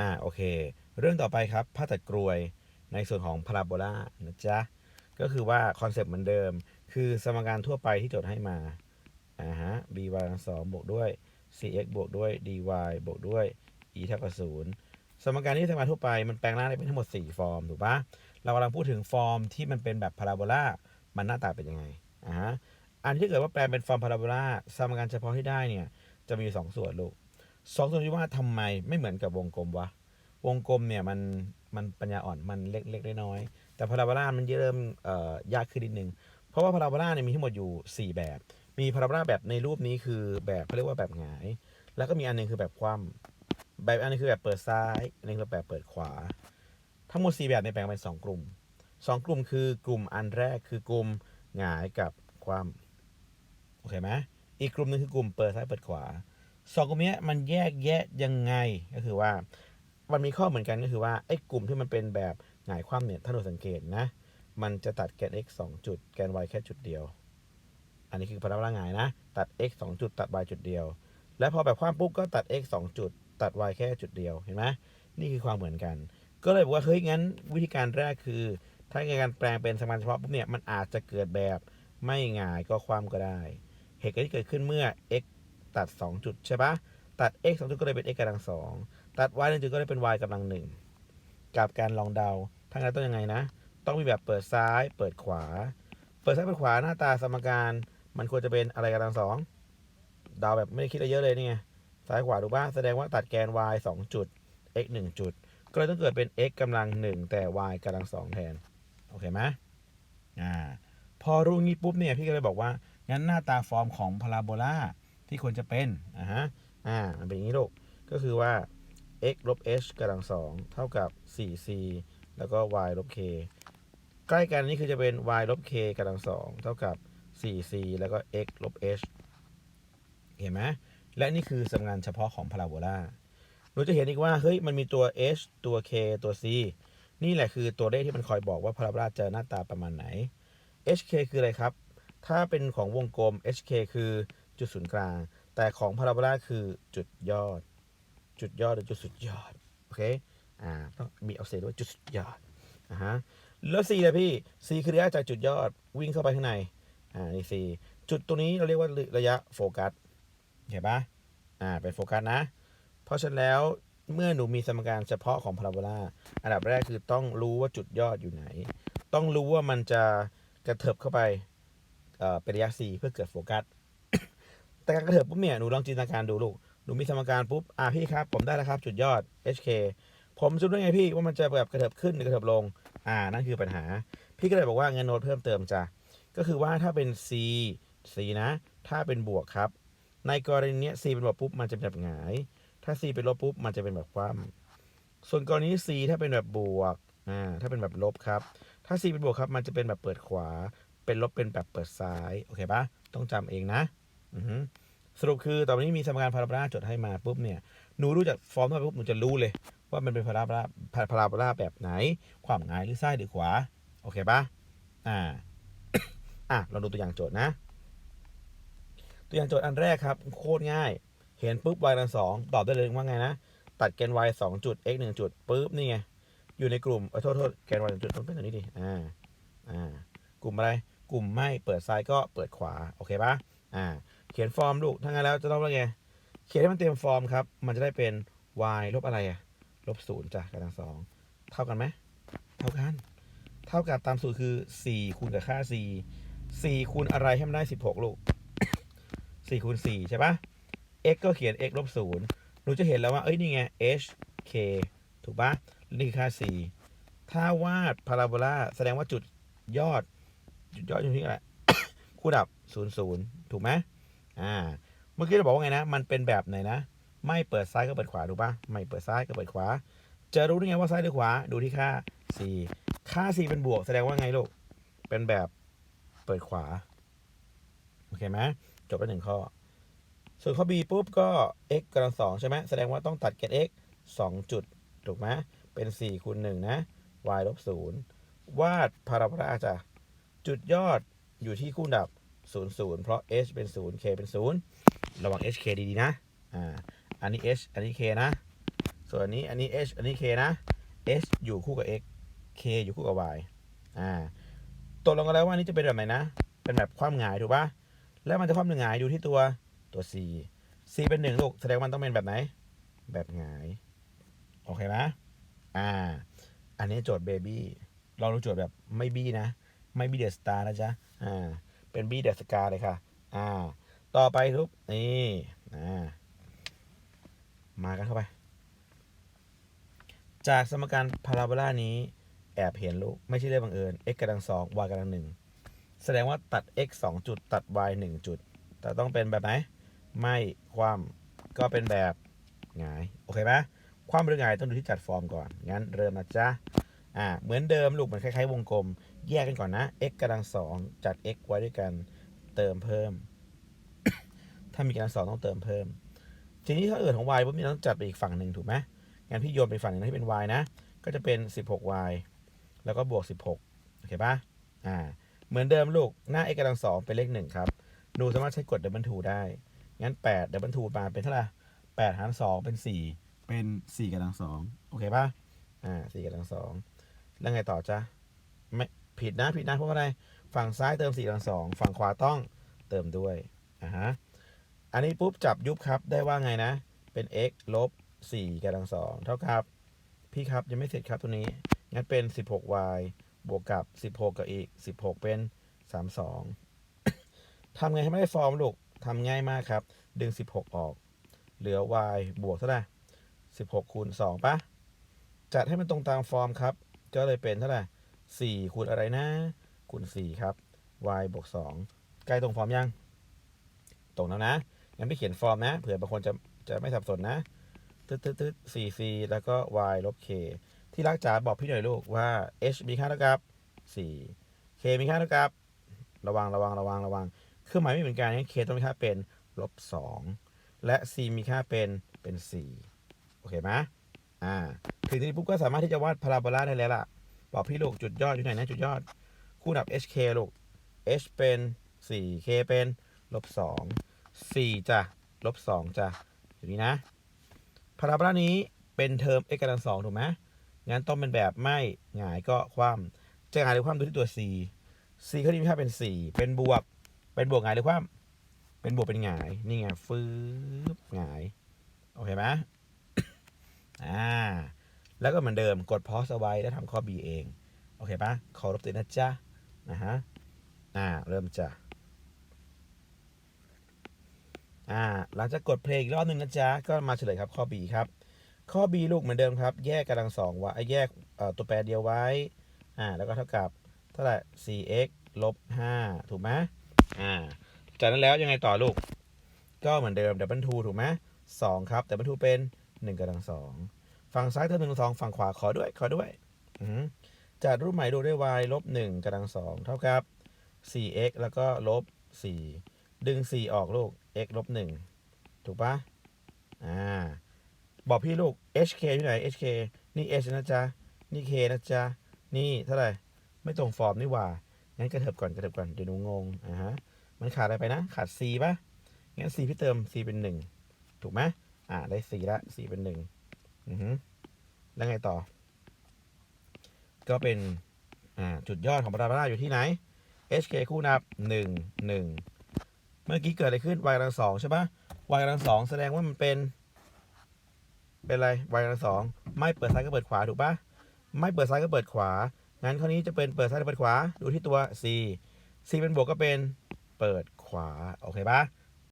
อ่าโอเค เรื่องต่อไปครับผ้าตัดกรวยในส่วนของพาราโบลานะจ๊ะก็คือว่าคอนเซปต์เหมือนเดิม คือสมการทั่วไปที่โจทย์ให้มาอ่าฮะ by ลังสองบวกด้วย cx บวกด้วย dy บวกด้วย e เท่ากับศูนย์สมการที่สมการทั่วไปมันแปลงร่างได้เป็นทั้งหมด 4 ฟอร์มถูกปะเรากำลังพูดถึงฟอร์มที่มันเป็นแบบพาราโบลามันหน้าตาเป็นยังไงอ่าฮะอันที่เกิดว่าแปลงเป็นฟอร์มพาราโบลาสมการเฉพาะที่ได้เนี่ยจะมีอยู่สองส่วนลูก สองส่วนที่ว่าทำไมไม่เหมือนกับวงกลมวะวงกลมเนี่ยมันมันปัญญาอ่อนมันเล็กๆน้อยแต่พาราโบลามันเริ่มเอ่อยากขึ้นนิดนึง เพราะว่าพาราโบลาเนี่ยมีทั้งหมดอยู่ 4 แบบ มีพาราโบลาแบบในรูปนี้คือแบบเขาเรียกว่าแบบหงาย แล้วก็มีอันหนึงคือแบบคว่ำแบบอันนึงคือแบบเปิดซ้ายอันนึงคือแบบเปิดขวา ทั้งหมด 4 แบบเนี่ยแบ่งเป็น 2 กลุ่ม 2 กลุ่มคือกลุ่มอันแรกคือกลุ่มหงายกับคว่ำโอเคไหมอีกกลุ่มหนึงคือกลุ่มเปิดซ้ายเปิดขวา สองกลุ่มเนี้ยมันแยกแยะยังไงก็คือว่า มันมีข้อเหมือนกันก็คือว่าไอ้กลุ่มที่มันเป็นแบบหงายคว่ำเนี่ยถ้าเราสังเกตนะ มันจะตัดแกน x 2 จุดแกน y แค่จุดเดียว อันนี้คือพาราโบลาหงายนะ ตัด x 2 จุด ตัด y จุดเดียว แล้วพอแบบคว่ำปุ๊บก็ตัด x 2 จุด ตัด y แค่จุดเดียวเห็นไหมนี่คือความเหมือนกัน ก็เลยบอกว่าเฮ้ยงั้นวิธีการแรกคือ ถ้าในการแปลงเป็นสมการเฉพาะปุ๊บเนี่ยมันอาจจะเกิดแบบไม่หงายก็คว่ำก็ได้ เหตุการณ์ที่เกิดขึ้นเมื่อ x ตัด 2 จุดใช่ปะตัด x 2 จุดก็เลยเป็น x กำลังสองตัด y หนึ่งจุดก็ได้เป็น y กำลังหนึ่งกับการลองเดาทั้งนั้นต้องยังไงนะ ต้องมีแบบเปิดซ้าย เปิดขวา เปิดซ้ายเปิดขวาหน้าตาสมการ มันควรจะเป็นอะไรกำลังสองเดาแบบไม่ได้คิดอะไรเยอะเลยนี่ไงซ้ายขวาถูกป่ะแสดงว่าตัดแกน y 2 จุด x 1 จุด ก็เลยต้องเกิดเป็น x กำลังหนึ่งแต่ y กำลังสองแทน โอเคไหมอ่า พอรู้งี้ปุ๊บเนี่ย พี่ก็เลยบอกว่า งั้นหน้าตาฟอร์มของพาราโบลา ที่ควรจะเป็นอ่าฮะอ่ามันเป็นอย่างนี้ลูกก็คือว่า x ลบ h กำลังสองเท่ากับ 4c แล้วก็ y ลบ k ใกล้กันนี่คือจะเป็น y ลบ k กำลังสองเท่ากับ 4c แล้วก็ x ลบ h เห็นไหมและนี่คือสมการเฉพาะของพาราโบลาเราจะเห็นอีกว่า เฮ้ย มันมีตัว h ตัว k ตัว c นี่แหละคือตัวเลขที่มันคอยบอกว่าพาราโบลาจะหน้าตาประมาณไหน hk คืออะไรครับ ถ้าเป็นของวงกลม hk คือ จุดศูนย์กลาง แต่ของพาราโบลาคือจุดยอด จุดยอดหรือจุดสุดยอด โอเค อ่า ต้องมีเอาเสียด้วยจุดสุดยอด อ่าฮะ แล้ว C เลยพี่ C คือระยะจากจุดยอดวิ่งเข้าไปข้างใน อ่า นี่ C จุดตัวนี้เราเรียกว่าระยะโฟกัส เห็นปะอ่า เป็นโฟกัสนะ เพราะฉะนั้นแล้วเมื่อหนูมีสมการเฉพาะของพาราโบลาอันดับแรกคือต้องรู้ว่าจุดยอดอยู่ไหน ต้องรู้ว่ามันจะกระเถิบเข้าไปอ่อเป็นระยะ C เพื่อเกิดโฟกัส แต่การกระเถิบปุ๊บเนี่ยหนูลองจินตนาการดูลูกหนูมีสมการปุ๊บอ่าพี่ครับ ผมได้แล้วครับจุดยอด HK ผมจะรู้ได้ไงพี่ว่ามันจะแบบกระเถิบขึ้นหรือกระเถิบลง อ่านั่นคือปัญหา พี่ก็เลยบอกว่าเงินโน้ตเพิ่มเติมจ้ะก็คือว่าถ้าเป็น C C นะ ถ้าเป็นบวกครับ ในกรณีเนี้ย C เป็นบวกปุ๊บมันจะเป็นแบบหงาย ถ้า C เป็นลบปุ๊บมันจะเป็นแบบคว่ำส่วนกรณี C ถ้าเป็นแบบบวกอ่าถ้าเป็นแบบลบครับ ถ้า C เป็นบวกครับมันจะเป็นแบบเปิดขวา เป็นลบเป็นแบบเปิดซ้ายโอเคปะต้องจำเองนะ สรุปคือตอนนี้มีสมการพาราโบลาจดให้มาปุ๊บเนี่ยหนูรู้จากฟอร์มทั่วไปปุ๊บหนูจะรู้เลย ว่ามันเป็นพาราโบลาพาราโบลาแบบไหน ความหงายหรือซ้ายหรือขวา โอเคปะอ่าอะเราดูตัวอย่างโจทย์นะ ตัวอย่างโจทย์อันแรกครับ โคตรง่าย เห็นปุ๊บ y ลังสองตอบได้เลยว่าไงนะ ตัดแกน y สองจุด x หนึ่งจุดปุ๊บนี่ไง อยู่ในกลุ่มเอโทษโทษแกน y หนึ่งจุดต้องเป็นตัวนี้ดิอ่าอ่ากลุ่มอะไรกลุ่มไม่เปิดซ้ายก็เปิดขวา โอเคปะอ่า เขียนฟอร์มลูกถ้างั้นแล้วจะต้องว่าไง เขียนให้มันเต็มฟอร์มครับ มันจะได้เป็น y ลบอะไรอะลบศูนย์จ้ะกำลังสองเท่ากันไหมเท่ากัน เท่ากับตามสูตรคือ 4 คูณกับค่า c 4คูณอะไรให้มันได้ 16 ลูก 4คูณ4ใช่ปะ x ก็เขียน x ลบศูนย์หนูจะเห็นแล้วว่า เอ้ย นี่ไง h k ถูกปะนี่คือค่า c ถ้าวาดพาราโบลาแสดงว่าจุดยอด จุดยอดอยู่ที่อะไร คู่ดับ 0 0 ถูกไหม อ่า เมื่อกี้เราบอกว่าไงนะ มันเป็นแบบไหนนะ ไม่เปิดซ้ายก็เปิดขวาถูกปะไม่เปิดซ้ายก็เปิดขวา จะรู้ได้ไงว่าซ้ายหรือขวา ดูที่ค่า c ค่า c เป็นบวก แสดงว่าไงลูก เป็นแบบเปิดขวา โอเคไหมจบไปหนึ่งข้อ ส่วนข้อ b ปุ๊บก็ x กำลังสองใช่ไหมแสดงว่าต้องตัดแกน x สองจุด ถูกไหมเป็น4คูณ1นะ y ลบศูนย์วาดพาราโบลาจ้ะจุดยอดอยู่ที่คู่ดับ 0 0 เพราะ h เป็น 0 k เป็น 0 ระวัง hk ดีๆนะ อ่า อันนี้ h อันนี้ k นะ ส่วนอันนี้ อันนี้ h อันนี้ k นะ h อยู่คู่กับ x k อยู่คู่กับ y อ่า ตกลงกันแล้วว่านี้จะเป็นแบบไหนนะ เป็นแบบความหงายถูกปะแล้วมันจะความหงายดูที่ตัวตัว c c เป็นหนึ่งลูก แสดงว่ามันต้องเป็นแบบไหน แบบหงาย โอเคไหมอ่า อันนี้โจทย์เบบี้ เราดูโจทย์แบบไม่บี้นะ ไม่บี้เดอะสตาร์นะจ๊ะ อ่า เป็นบี้เดอสกาเลยค่ะ อ่า ต่อไปทุกนี่อ่ามากันเข้าไป จากสมการพาราโบลานี้ แอบเห็นลูก ไม่ใช่เรื่องบังเอิญ x กำลังสอง y กำลังหนึ่งแสดงว่าตัด x สองจุด ตัด y หนึ่งจุด แต่ต้องเป็นแบบไหน ไม่ความก็เป็นแบบหงาย โอเคไหมความหรือหงายต้องดูที่จัดฟอร์มก่อน งั้นเริ่มนะจ๊ะ อ่าเหมือนเดิมลูกเหมือนคล้ายๆ วงกลม แยกกันก่อนนะ x กำลังสองจัด x ไว้ด้วยกันเติมเพิ่ม ถ้ามีกำลังสองต้องเติมเพิ่ม ทีนี้ถ้าเอิดของ y ปุ๊บนี่ต้องจัดไปอีกฝั่งหนึ่งถูกไหมงั้นพี่โยนไปฝั่งหนึ่งที่เป็น y นะ ก็จะเป็น 16y แล้วก็บวก 16 โอเคปะอ่า เหมือนเดิมลูก หน้า x กำลังสองเป็นเลขหนึ่งครับหนูสามารถใช้กด double t o ได้ งั้น8 double two มาเป็นเท่าไหร่8หาร2เป็น 4 เป็น4กำลังสองโอเคปะอ่า4กำลังสอง แล้วไงต่อจ๊ะไม่ผิดนะผิดนะเพราะอะไร ฝั่งซ้ายเติม4กำลังสองฝั่งขวาต้องเติมด้วยอ่าฮะอันนี้ปุ๊บจับยุบครับได้ว่าไงนะ เป็น x ลบ4กำลังสองเท่ากับ พี่ครับยังไม่เสร็จครับตัวนี้งั้นเป็น 16y บวกกับ 16 กับอีก 16 เป็น 32 ทำไงให้ไม่ได้ฟอร์มลูกทำง่ายมากครับ ดึง 16 ออก เหลือ y บวกเท่าไหร่16คูณ2ปะจัดให้มันตรงตามฟอร์มครับ ก็เลยเป็นเท่าไหร่4คูณอะไรนะคูณ4ครับ y บวก2ใกล้ตรงฟอร์มยัง ตรงแล้วนะงั้นพี่เขียนฟอร์มนะ เผื่อบางคนจะจะไม่สับสนนะตึ๊ดตึ๊ดตึ๊ด 4c แล้วก็ y ลบ k ที่รักจ๋าบอกพี่หน่อยลูกว่า h มีค่าเท่ากับ4 k มีค่าเท่ากับ ระวังระวังระวังระวังเครื่องหมายไม่เหมือนกันงั้น k ต้องมีค่าเป็นลบ2และ c มีค่าเป็นเป็น4โอเคไหม อ่าถึงที่นี้ปุ๊บก็สามารถที่จะวาดพาราโบลาได้แล้วล่ะ บอกพี่ลูกจุดยอดอยู่ไหนนะจุดยอด คู่ดับ hk ลูก h เป็น 4 k เป็นลบ2 4จ้ะลบ2จ้ะอยู่นี้นะพาราโบลานี้เป็นเทอม x กำลังสองถูกไหมงั้นต้องเป็นแบบไม่หงายก็คว่ำจะหงายหรือคว่ำดูที่ตัว c c เขาดีมีค่าเป็น 4 เป็นบวก เป็นบวกหงายหรือคว่ำเป็นบวกเป็นหงาย นี่ไงฟืบหงาย โอเคไหม แล้วก็เหมือนเดิมกดพอสเอาไว้แล้วทำข้อ b เอง โอเคปะขอรบติดนะจ๊ะ นะฮะ อ่า เริ่มจ้ะ อ่า หลังจากกดเพลงอีกรอบหนึ่งนะจ๊ะ ก็มาเฉลยครับข้อ B ครับ ข้อ B ลูกเหมือนเดิมครับ แยกกำลังสองไว้แยกตัวแปรเดียวไว้ อ่า แล้วก็เท่ากับเท่าไหร่ 4x ลบ 5 ถูกไหมอ่า จากนั้นแล้วยังไงต่อลูก ก็เหมือนเดิม double two ถูกไหมสองครับ double two เป็น1กำลังสอง ฝั่งซ้ายเท่าหนึ่งสองฝั่งขวาขอด้วยขอด้วยจัดรูปใหม่ดูด้วย y ลบ1กำลังสองเท่ากับ 4x แล้วก็ลบ4ดึง 4 ออกลูก x ลบ1ถูกปะอ่าบอกพี่ลูก hk ที่ไหน hk นี่ h นะจ๊ะ นี่ k นะจ๊ะ นี่เท่าไหร่ ไม่ตรงฟอร์มนี่หว่า งั้นกระเถิบก่อนกระเถิบก่อน เดี๋ยวหนูงงอ่าฮะ มันขาดอะไรไปนะ ขาด c ปะงั้น c พี่เติม c เป็น 1 ถูกไหมอ่าได้ c ละ c เป็น 1 อือฮึแล้วไงต่อ ก็เป็น อ่า จุดยอดของปาราโบลาอยู่ที่ไหน hk คู่นับ 1 1 เมื่อกี้เกิดอะไรขึ้น y กำลังสองใช่ปะ y กำลังสองแสดงว่ามันเป็น เป็นอะไร y กำลังสองไม่เปิดซ้ายก็เปิดขวาถูกปะไม่เปิดซ้ายก็เปิดขวา งั้นข้อนี้จะเป็นเปิดซ้ายหรือเปิดขวา ดูที่ตัว c c เป็นบวกก็เป็นเปิดขวา โอเคปะ